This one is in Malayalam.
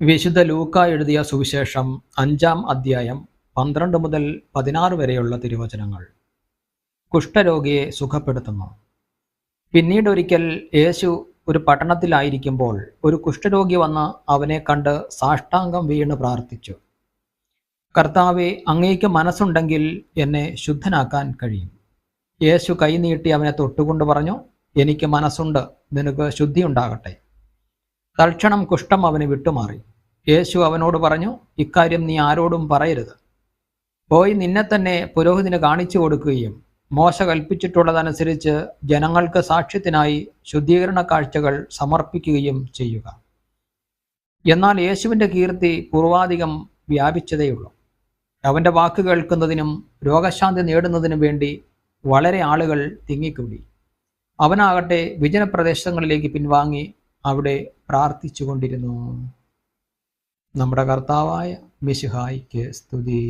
വിശുദ്ധ ലൂക്ക എഴുതിയ സുവിശേഷം അഞ്ചാം അധ്യായം പന്ത്രണ്ട് മുതൽ പതിനാറ് വരെയുള്ള തിരുവചനങ്ങൾ. കുഷ്ഠരോഗിയെ സുഖപ്പെടുത്തുന്നു. പിന്നീട് ഒരിക്കൽ യേശു ഒരു പട്ടണത്തിലായിരിക്കുമ്പോൾ ഒരു കുഷ്ഠരോഗി വന്ന് അവനെ കണ്ട് സാഷ്ടാംഗം വീണ് പ്രാർത്ഥിച്ചു. കർത്താവെ അങ്ങേക്ക് മനസ്സുണ്ടെങ്കിൽ എന്നെ ശുദ്ധനാക്കാൻ കഴിയും. യേശു കൈനീട്ടി അവനെ തൊട്ടുകൊണ്ട് പറഞ്ഞു എനിക്ക് മനസ്സുണ്ട് നിനക്ക് ശുദ്ധി ഉണ്ടാകട്ടെ. തൽക്ഷണം കുഷ്ഠം അവന് വിട്ടുമാറി. യേശു അവനോട് പറഞ്ഞു ഇക്കാര്യം നീ ആരോടും പറയരുത്. പോയി നിന്നെ തന്നെ പുരോഹിതന് കാണിച്ചു കൊടുക്കുകയും മോശ കൽപ്പിച്ചിട്ടുള്ളതനുസരിച്ച് ജനങ്ങൾക്ക് സാക്ഷ്യത്തിനായി ശുദ്ധീകരണ കാഴ്ചകൾ സമർപ്പിക്കുകയും ചെയ്യുക. എന്നാൽ യേശുവിന്റെ കീർത്തി പൂർവാധികം വ്യാപിച്ചതേയുള്ളൂ. അവന്റെ വാക്ക് കേൾക്കുന്നതിനും രോഗശാന്തി നേടുന്നതിനും വേണ്ടി വളരെ ആളുകൾ തിങ്ങിക്കൂടി. അവനാകട്ടെ വിജനപ്രദേശങ്ങളിലേക്ക് പിൻവാങ്ങി അവിടെ പ്രാർത്ഥിച്ചു കൊണ്ടിരുന്നു നമ്മുടെ കർത്താവായ മിശിഹായിക്ക് സ്തുതി.